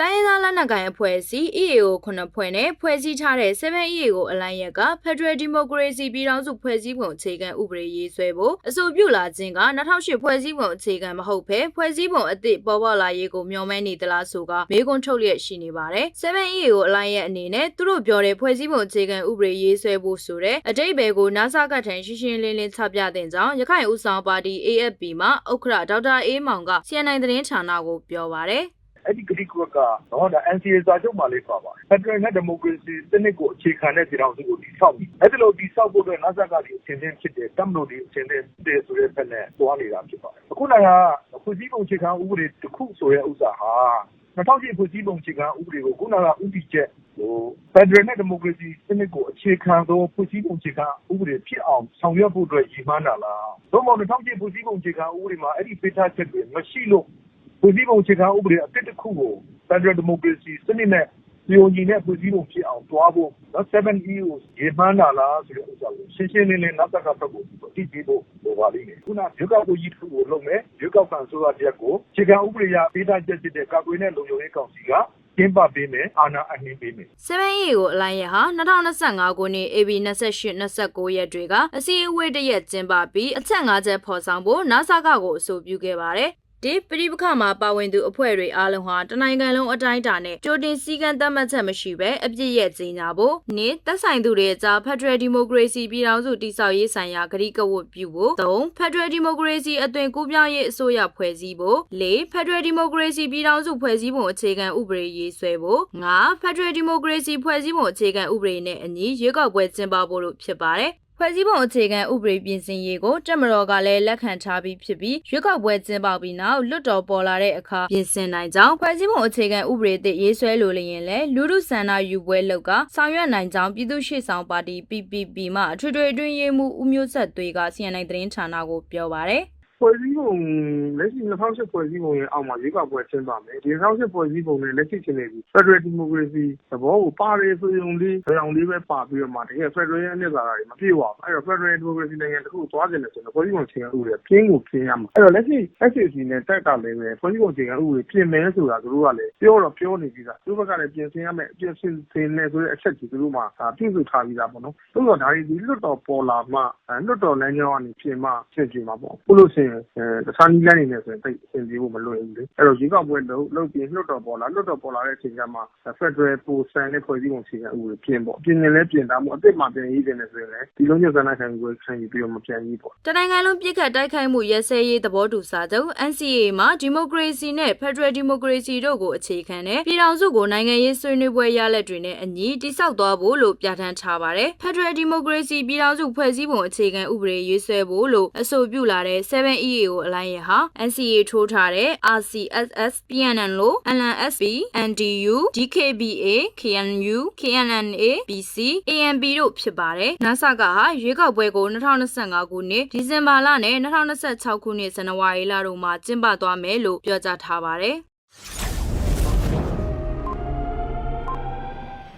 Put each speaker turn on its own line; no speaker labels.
တိုင်းရင်းသားလက်နက်ကိုင်အဖွဲ့အစည်း EAO ခုနှစ်ဖွဲ့နဲ့ဖွဲ့စည်းထားတဲ့ 7EAO အလိုင်းရက်က Federal Democracy ပြည်ထောင်စုဖွဲ့စည်းပုံအခြေခံဥပဒေရေးဆွဲဖို့အဆိုပြုလာခြင်းက2008ဖွဲ့စည်းပုံအခြေခံမဟုတ်ဘဲဖွဲ့စည်းပုံအသစ်ပေါ်ပေါက်လာရေးကိုမျှော်မှန်းနေသလားဆိုကမေးခွန်းထုတ်လျက်ရှိနေပါတယ်။ 7EAO အလိုင်းရဲ့အနေနဲ့သူတို့ပြောတဲ့ဖွဲ့စည်းပုံအခြေခံဥပဒေရေးဆွဲဖို့ဆိုတဲ့အတိတ်ဘယ်ကို NASA ကထံရှင်းရှင်းလင်းလင်းချပြတဲ့ကြောင်းရခိုင်ဦးဆောင်ပါတီ AFP မှာဥက္ကဋ္ဌဒေါက်တာအေးမောင်က CNN သတင်းဌာနကိုပြောပါတယ်။
အဲ့ဒီကတိကဝတ်ကတော့ဒါ NCA စာချုပ်မှာလေးပါပါတယ်။ Federal နဲ့ Democracy စနစ်ကိုအခြေခံတဲ့ပြည်ထောင်စုကိုတည်ဆောက်မယ်။အဲ့ဒီလိုတည်ဆောက်ဖို့အတွက်နစကတွေအချင်းချင်းဖြစ်တယ်။တပ်မတော်တွေအချင်းချင်းဖြစ်တယ်ဆိုတဲ့ဘက်နဲ့သွားနေတာဖြစ်ပါတယ်။အခုနိုင်ငံကဖွဲ့စည်းပုံအခြေခံဥပဒေတစ်ခုဆိုတဲ့ဥစ္စာဟာ2008ဖွဲ့စည်းပုံအခြေခံဥပဒေကိုခုနကဥတီချက်ဟို Federal နဲ့ Democracy စနစ်ကိုအခြေခံသောဖွဲ့စည်းပုံအခြေခံဥပဒေဖြစ်အောင်ဆောင်ရွက်ဖို့အတွက်ရည်မှန်းတာလား။သို့မဟုတ်2008ဖွဲ့စည်းပုံအခြေခံဥပဒေမှာအဲ့ဒီပေးထားချက်တွေမရှိလို့ ဖွဲ့စည်းပုံအခြေခံဥပဒေအသစ်တစ်ခုကို Federal Democracy စနစ်နဲ့လျော်ညီတဲ့ဖွဲ့စည်းပုံဖြစ်အောင်တွားဖို့နော် 7EU ရေမှန်းတာလားဆိုတဲ့ဥစ္စာကိုရှင်းရှင်းလင်းလင်း နစကဘက်ကို အသိပေးဖို့လိုပါလိမ့်မယ် ခုနရွေးကောက်ပွဲကြီးတစ်ခုကိုလုပ်မယ် ရွေးကောက်ခံဆိုရတဲ့ကို အခြေခံဥပဒေအရ ပေးထားချက်ဖြစ်တဲ့ ကာကွယ်တဲ့ လုံခြုံရေးကောင်စီက ကျင်းပပေးမယ် အာဏာအနှင်းပေးမယ်
7A ကိုအလိုင်းရဟာ2025ခုနှစ် AB 28 29ရက်တွေက အစည်းအဝေးတစ်ရက်ကျင်းပပြီး အချက် ၅ ချက်ဖော်ဆောင်ဖို့ NASA ကကို အဆိုပြုခဲ့ပါတယ် ဒီပရိပခမှာပါဝင်သူအဖွဲ့တွေအားလုံးဟာတနိုင်ငံလုံးအတိုင်းအတာနဲ့ကြိုတင်စည်းကမ်းသတ်မှတ်ချက်မရှိဘဲအပြစ်ရဲ့ကြီးညာဖို့နှစ်သက်ဆိုင်သူတွေအကြား Federal Democracy ပြည်ထောင်စုတည်ဆောက်ရေးဆိုင်ရာကတိကဝတ်ပြုဖို့၃ Federal Democracy အသွင်ကူးပြောင်းရေးအစိုးရဖွဲ့စည်းဖို့၄ Federal Democracy ပြည်ထောင်စုဖွဲ့စည်းပုံအခြေခံဥပဒေရေးဆွဲဖို့၅ Federal Democracy ဖွဲ့စည်းပုံအခြေခံဥပဒေနဲ့အညီရွေးကောက်ပွဲကျင်းပဖို့လို့ဖြစ်ပါတယ် ဖွဲ့စည်းပုံအခြေခံဥပဒေပြင်ဆင်ရေးကိုတက်မတော်ကလည်းလက်ခံထားပြီးဖြစ်ပြီးရွေးကောက်ပွဲကျင်းပပြီးနောက်လွတ်တော်ပေါ်လာတဲ့အခါပြင်ဆင်နိုင်ကြောင်းဖွဲ့စည်းပုံအခြေခံဥပဒေသစ်ရေးဆွဲလိုလျင်လည်းလူထုဆန္ဒယူပွဲလောက်ကဆောင်ရွက်နိုင်ကြောင်းပြည်သူ့ရှေ့ဆောင်ပါတီ PPP မှအထွေထွေအတွင်းရေးမှူးဦးမျိုးဆက်သွေးက CNN သတင်းဌာနကိုပြောပါတယ်
ဖွဲ့စည်းပုံ လက်ရှိ2008ဖွဲ့စည်းပုံရဲ့အောက်မှာ ရွေးကောက်ပွဲကျင်းပမယ် ဒီ2008ဖွဲ့စည်းပုံနဲ့ လက်ရှိချင်းနေပြီ Federal Democracy သဘောကို ပါတယ်ဆိုရုံလေးကြောင်လေးပဲပါပြီးတော့မှ တကယ် Federal ရဲ့ အနှစ်သာရတွေ မပြည့်ဝဘူး အဲ့တော့ Federal Democracy နိုင်ငံတစ်ခုကို သွားကျင်တယ်ဆိုတော့ဖွဲ့စည်းပုံအခြေခံဥပဒေပြင်းကိုပြင်းရမှာ အဲ့တော့ လက်ရှိ SAC နဲ့တက်ကလည်းပဲ ဖွဲ့စည်းပုံအခြေခံဥပဒေပြင်မယ်ဆိုတာ သူတို့ကလည်း ပြောတော့ပြောနေပြီးသား သူတို့ဘက်ကလည်း ပြင်ဆင်ရမယ် ပြင်ဆင်ဆင်နေဆိုတဲ့အချက်ကြီးသူတို့မှဒါပြုစုထားပြီးသားပေါ့နော် သို့တော့ဒါတွေဒီလွတ်တော်ပေါ်လာမှ လွတ်တော်လမ်းကြောင်းကနေ ပြင်မှပြင်ပြင်မှာပေါ့ဘလို့ဆိုရင်တခြားနည်းလမ်းတွေနဲ့ဆိုရင်တိတ်အဆင်ပြေဖို့မလွယ်ဘူးလေအဲ့တော့ရွေးကောက်ပွဲလုပ်လုပ်ပြီးလွတ်တော်ပေါ်လာလွတ်တော်ပေါ်လာတဲ့အချိန်ကျမှ Federal ပိုစံတဲ့ဖွဲ့စည်းပုံအခြေခံဥပဒေပြင်ပေါ့ပြင်ရင်လည်းပြင်တာမို့အစ်စ်မှပြင်ရေးတယ်ဆိုရင်လည်းဒီလုံးညွှန်စံနိုင်ခံယူကိုခံယူပြီးတော့မပြန်ရေးပေါ့
တနိုင်ငံလုံးပြစ်ခတ်တိုက်ခိုက်မှုရဲစဲရေးသဘောတူစာချုပ် NCA မှာဒီမိုကရေစီနဲ့ Federal Democracy တို့ကိုအခြေခံတဲ့ပြည်ထောင်စုကိုနိုင်ငံရေးဆွေးနွေးပွဲရလဒ်တွေနဲ့အညီတိစောက်သွားဖို့လို့ပြဋ္ဌာန်းထားပါတယ်။ Federal Democracy ပြည်ထောင်စုဖွဲ့စည်းပုံအခြေခံဥပဒေရေးဆွဲဖို့လို့အဆိုပြုလာတဲ့ 7EAO အလိုင်းရဟာ NCA ထိုးထားတဲ့ RCSS PNN လို့ LNSP NDU DKBA KNU KNNA BC ANP တို့ဖြစ်ပါတယ်။ NASA ကဟာရွေးကောက်ပွဲကို2025ခုနှစ်ဒီဇင်ဘာလနဲ့2026ခုနှစ်ဇန်နဝါရီလတို့မှာကျင်းပသွားမယ်လို့ပြောကြားထားပါတယ်။